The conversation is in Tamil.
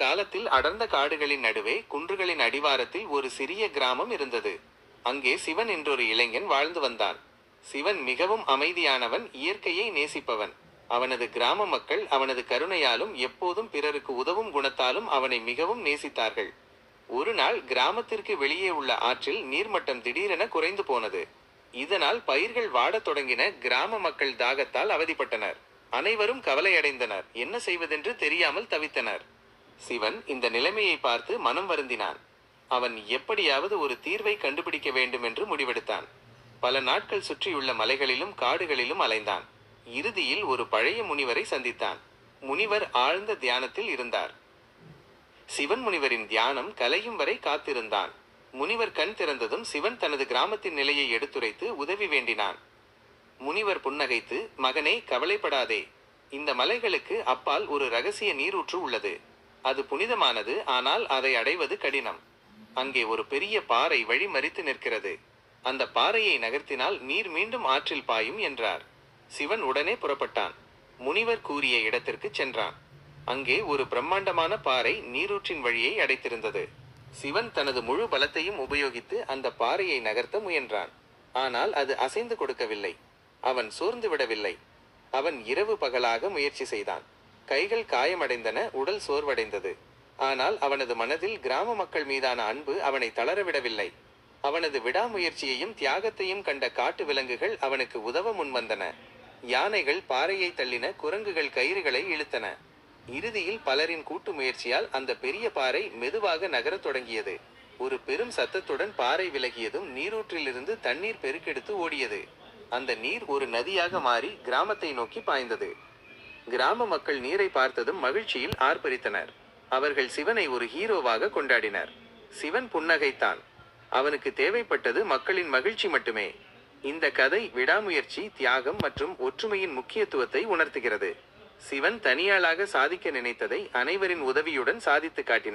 காலத்தில் அடர்ந்த காடுகளின் நடுவே குன்றுகளின் அடிவாரத்தில் ஒரு சிறிய கிராமம் இருந்தது. அங்கே சிவன் என்றொரு இளைஞன் வாழ்ந்து வந்தான். சிவன் மிகவும் அமைதியானவன் இயற்கையை நேசிப்பவன். அவனது கிராம மக்கள் அவனது கருணையாலும் எப்போதும் பிறருக்கு உதவும் குணத்தாலும் அவனை மிகவும் நேசித்தார்கள். ஒரு நாள் கிராமத்திற்கு வெளியே உள்ள ஆற்றில் நீர்மட்டம் திடீரென குறைந்து போனது. இதனால் பயிர்கள் வாடத் தொடங்கின கிராம மக்கள் தாகத்தால் அவதிப்பட்டனர். அனைவரும் கவலையடைந்தனர். என்ன செய்வதென்று தெரியாமல் தவித்தனர். சிவன் இந்த நிலைமையை பார்த்து மனம் வருந்தினான். அவன் எப்படியாவது ஒரு தீர்வை கண்டுபிடிக்க வேண்டும் என்று முடிவெடுத்தான். பல நாட்கள் சுற்றியுள்ள மலைகளிலும் காடுகளிலும் அலைந்தான். இறுதியில் ஒரு பழைய முனிவரை சந்தித்தான். முனிவர் ஆழ்ந்த தியானத்தில் இருந்தார். சிவன் முனிவரின் தியானம் கலையும் வரை காத்திருந்தான். முனிவர் கண் திறந்ததும் சிவன் தனது கிராமத்தின் நிலையை எடுத்துரைத்து உதவி வேண்டினான். முனிவர் புன்னகைத்து மகனே கவலைப்படாதே. இந்த மலைகளுக்கு அப்பால் ஒரு ரகசிய நீரூற்று உள்ளது. அது புனிதமானது ஆனால் அதை அடைவது கடினம். அங்கே ஒரு பெரிய பாறை வழி மறித்து நிற்கிறது. அந்த பாறையை நகர்த்தினால் நீர் மீண்டும் ஆற்றில் பாயும் என்றார். சிவன் உடனே புறப்பட்டான். முனிவர் கூறிய இடத்திற்கு சென்றான். அங்கே ஒரு பிரம்மாண்டமான பாறை நீரூற்றின் வழியை அடைத்திருந்தது. சிவன் தனது முழு பலத்தையும் உபயோகித்து அந்த பாறையை நகர்த்த முயன்றான். ஆனால் அது அசைந்து கொடுக்கவில்லை. அவன் சோர்ந்து விடவில்லை. அவன் இரவு பகலாக முயற்சி செய்தான். கைகள் காயமடைந்தன உடல் சோர்வடைந்தது. ஆனால் அவனது மனதில் கிராம மக்கள் மீதான அன்பு அவனை தளரவிடவில்லை. அவனது விடாமுயற்சியையும் தியாகத்தையும் கண்ட காட்டு விலங்குகள் அவனுக்கு உதவ முன்வந்தன. யானைகள் பாறையை தள்ளின குரங்குகள் கயிறுகளை இழுத்தன. இறுதியில் பலரின் கூட்டு முயற்சியால் அந்த பெரிய பாறை மெதுவாக நகரத் தொடங்கியது. ஒரு பெரும் சத்தத்துடன் பாறை விலகியதும் நீரூற்றிலிருந்து தண்ணீர் பெருக்கெடுத்து ஓடியது. அந்த நீர் ஒரு நதியாக மாறி கிராமத்தை நோக்கி பாய்ந்தது. கிராம மக்கள் நீரை பார்த்ததும் மகிழ்ச்சியில் ஆர்ப்பரித்தனர். அவர்கள் சிவனை ஒரு ஹீரோவாக கொண்டாடினர். சிவன் புன்னகைத்தான். அவனுக்கு தேவைப்பட்டது மக்களின் மகிழ்ச்சி மட்டுமே. இந்த கதை விடாமுயற்சி தியாகம் மற்றும் ஒற்றுமையின் முக்கியத்துவத்தை உணர்த்துகிறது. சிவன் தனியாளாக சாதிக்க நினைத்ததை அனைவரின் உதவியுடன் சாதித்து காட்டினார்.